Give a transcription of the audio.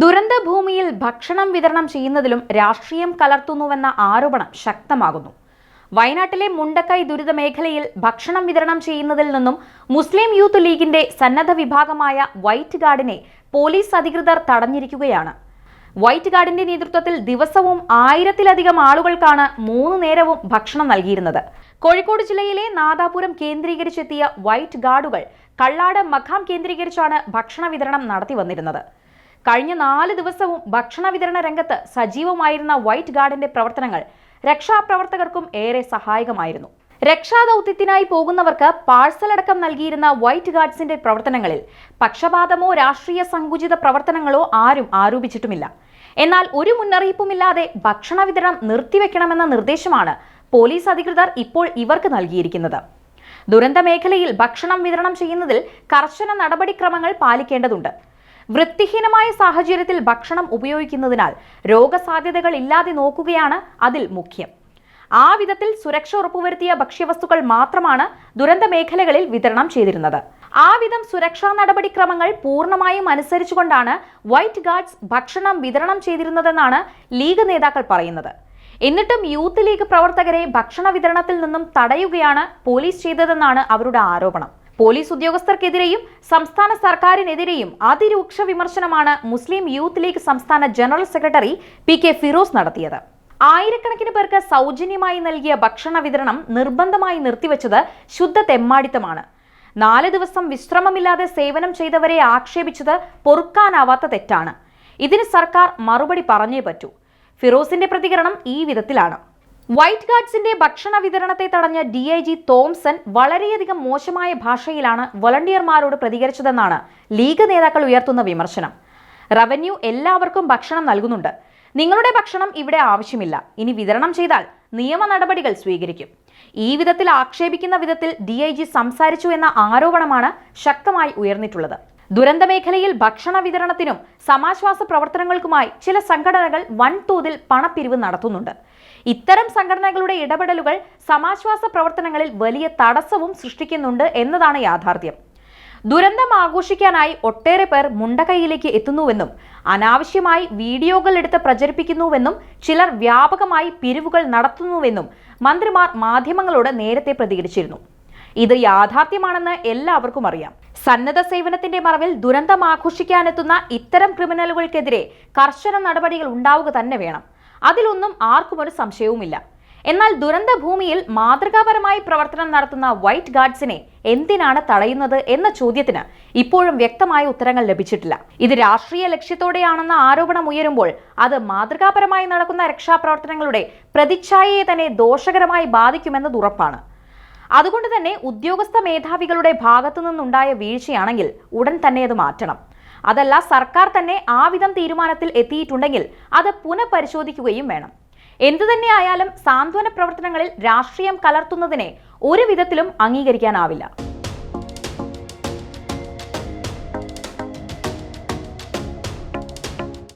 ദുരന്ത ഭൂമിയിൽ ഭക്ഷണം വിതരണം ചെയ്യുന്നതിലും രാഷ്ട്രീയം കലർത്തുന്നുവെന്ന ആരോപണം ശക്തമാകുന്നു. വയനാട്ടിലെ മുണ്ടക്കൈ ദുരിത മേഖലയിൽ ഭക്ഷണം വിതരണം ചെയ്യുന്നതിൽ നിന്നും മുസ്ലിം യൂത്ത് ലീഗിന്റെ സന്നദ്ധ വിഭാഗമായ വൈറ്റ് ഗാർഡിനെ പോലീസ് അധികൃതർ തടഞ്ഞിരിക്കുകയാണ്. വൈറ്റ് ഗാർഡിന്റെ നേതൃത്വത്തിൽ ദിവസവും ആയിരത്തിലധികം ആളുകൾക്കാണ് മൂന്ന് നേരവും ഭക്ഷണം നൽകിയിരുന്നത്. കോഴിക്കോട് ജില്ലയിലെ നാദാപുരം കേന്ദ്രീകരിച്ചെത്തിയ വൈറ്റ് ഗാർഡുകൾ കള്ളാട് മഖാം കേന്ദ്രീകരിച്ചാണ് ഭക്ഷണ വിതരണം നടത്തി വന്നിരുന്നത്. കഴിഞ്ഞ നാല് ദിവസവും ഭക്ഷണ വിതരണ രംഗത്ത് സജീവമായിരുന്ന വൈറ്റ് ഗാർഡിന്റെ പ്രവർത്തനങ്ങൾ രക്ഷാപ്രവർത്തകർക്കും ഏറെ സഹായകമായിരുന്നു. രക്ഷാദൌത്യത്തിനായി പോകുന്നവർക്ക് പാഴ്സൽ അടക്കം നൽകിയിരുന്ന വൈറ്റ് ഗാർഡ്സിന്റെ പ്രവർത്തനങ്ങളിൽ പക്ഷപാതമോ രാഷ്ട്രീയ സങ്കുചിത പ്രവർത്തനങ്ങളോ ആരും ആരോപിച്ചിട്ടുമില്ല. എന്നാൽ ഒരു മുന്നറിയിപ്പുമില്ലാതെ ഭക്ഷണ വിതരണം നിർത്തിവെക്കണമെന്ന നിർദ്ദേശമാണ് പോലീസ് അധികൃതർ ഇപ്പോൾ ഇവർക്ക് നൽകിയിരിക്കുന്നത്. ദുരന്ത മേഖലയിൽ ഭക്ഷണം വിതരണം ചെയ്യുന്നതിൽ കർശന നടപടിക്രമങ്ങൾ പാലിക്കേണ്ടതുണ്ട്. വൃത്തിഹീനമായ സാഹചര്യത്തിൽ ഭക്ഷണം ഉപയോഗിക്കുന്നതിനാൽ രോഗസാധ്യതകൾ ഇല്ലാതെ നോക്കുകയാണ് അതിൽ മുഖ്യം. ആ വിധത്തിൽ സുരക്ഷ ഉറപ്പുവരുത്തിയ ഭക്ഷ്യവസ്തുക്കൾ മാത്രമാണ് ദുരന്ത മേഖലകളിൽ വിതരണം ചെയ്തിരുന്നത്. ആ വിധം സുരക്ഷാ നടപടിക്രമങ്ങൾ പൂർണമായും അനുസരിച്ചുകൊണ്ടാണ് വൈറ്റ് ഗാർഡ്സ് ഭക്ഷണം വിതരണം ചെയ്തിരുന്നതെന്നാണ് ലീഗ് നേതാക്കൾ പറയുന്നത്. എന്നിട്ടും യൂത്ത് ലീഗ് പ്രവർത്തകരെ ഭക്ഷണ വിതരണത്തിൽ നിന്നും തടയുകയാണ് പോലീസ് ചെയ്തതെന്നാണ് അവരുടെ ആരോപണം. പോലീസ് ഉദ്യോഗസ്ഥർക്കെതിരെയും സംസ്ഥാന സർക്കാരിനെതിരെയും അതിരൂക്ഷ വിമർശനമാണ് മുസ്ലിം യൂത്ത് ലീഗ് സംസ്ഥാന general secretary P K Firos നടത്തിയത്. ആയിരക്കണക്കിന് പേർക്ക് സൗജന്യമായി നൽകിയ ഭക്ഷണ വിതരണം നിർബന്ധമായി നിർത്തിവെച്ചത് ശുദ്ധ തെമ്മാടിത്തമാണ്. നാല് ദിവസം വിശ്രമമില്ലാതെ സേവനം ചെയ്തവരെ ആക്ഷേപിച്ചത് പൊറുക്കാനാവാത്ത തെറ്റാണ്. ഇതിന് സർക്കാർ മറുപടി പറഞ്ഞേ പറ്റൂ. ഫിറോസിന്റെ പ്രതികരണം ഈ വിധത്തിലാണ്. വൈറ്റ് ഗാർഡ്സിന്റെ ഭക്ഷണ വിതരണത്തെ തടഞ്ഞ ഡി ഐ ജി തോംസൺ വളരെയധികം മോശമായ ഭാഷയിലാണ് വളണ്ടിയർമാരോട് പ്രതികരിച്ചതെന്നാണ് ലീഗ് നേതാക്കൾ ഉയർത്തുന്ന വിമർശനം. റവന്യൂ എല്ലാവർക്കും ഭക്ഷണം നൽകുന്നുണ്ട്. നിങ്ങളുടെ ഭക്ഷണം ഇവിടെ ആവശ്യമില്ല. ഇനി വിതരണം ചെയ്താൽ നിയമ നടപടികൾ സ്വീകരിക്കും. ഈ വിധത്തിൽ ആക്ഷേപിക്കുന്ന വിധത്തിൽ ഡി സംസാരിച്ചു എന്ന ആരോപണമാണ് ശക്തമായി ഉയർന്നിട്ടുള്ളത്. ദുരന്ത മേഖലയിൽ ഭക്ഷണ വിതരണത്തിനും സമാശ്വാസ പ്രവർത്തനങ്ങൾക്കുമായി ചില സംഘടനകൾ വൻതോതിൽ പണപ്പിരിവ് നടത്തുന്നുണ്ട്. ഇത്തരം സംഘടനകളുടെ ഇടപെടലുകൾ സമാശ്വാസ പ്രവർത്തനങ്ങളിൽ വലിയ തടസ്സവും സൃഷ്ടിക്കുന്നുണ്ട് എന്നതാണ് യാഥാർത്ഥ്യം. ദുരന്തം ആഘോഷിക്കാനായി ഒട്ടേറെ പേർ മുണ്ടകൈയിലേക്ക് എത്തുന്നുവെന്നും അനാവശ്യമായി വീഡിയോകൾ എടുത്ത് പ്രചരിപ്പിക്കുന്നുവെന്നും ചിലർ വ്യാപകമായി പിരിവുകൾ നടത്തുന്നുവെന്നും മന്ത്രിമാർ മാധ്യമങ്ങളോട് നേരത്തെ പ്രതികരിച്ചിരുന്നു. ഇത് യാഥാർത്ഥ്യമാണെന്ന് എല്ലാവർക്കും അറിയാം. സന്നദ്ധ സേവനത്തിന്റെ മറവിൽ ദുരന്തം ആഘോഷിക്കാനെത്തുന്ന ഇത്തരം ക്രിമിനലുകൾക്കെതിരെ കർശന നടപടികൾ ഉണ്ടാവുക തന്നെ വേണം. അതിലൊന്നും ആർക്കും ഒരു സംശയവുമില്ല. എന്നാൽ ദുരന്ത ഭൂമിയിൽ മാതൃകാപരമായി പ്രവർത്തനം നടത്തുന്ന വൈറ്റ് ഗാർഡ്സിനെ എന്തിനാണ് തടയുന്നത് എന്ന ചോദ്യത്തിന് ഇപ്പോഴും വ്യക്തമായ ഉത്തരങ്ങൾ ലഭിച്ചിട്ടില്ല. ഇത് രാഷ്ട്രീയ ലക്ഷ്യത്തോടെയാണെന്ന ആരോപണം ഉയരുമ്പോൾ അത് മാതൃകാപരമായി നടക്കുന്ന രക്ഷാപ്രവർത്തനങ്ങളുടെ പ്രതിച്ഛായയെ തന്നെ ദോഷകരമായി ബാധിക്കുമെന്നത് ഉറപ്പാണ്. അതുകൊണ്ട് തന്നെ ഉദ്യോഗസ്ഥ മേധാവികളുടെ ഭാഗത്തു നിന്നുണ്ടായ വീഴ്ചയാണെങ്കിൽ ഉടൻ തന്നെ അത് മാറ്റണം. അതല്ല സർക്കാർ തന്നെ ആ വിധം തീരുമാനത്തിൽ എത്തിയിട്ടുണ്ടെങ്കിൽ അത് പുനഃപരിശോധിക്കുകയും വേണം. എന്തു തന്നെയായാലും സാന്ത്വന പ്രവർത്തനങ്ങളിൽ രാഷ്ട്രീയം കലർത്തുന്നതിനെ ഒരു വിധത്തിലും അംഗീകരിക്കാനാവില്ല.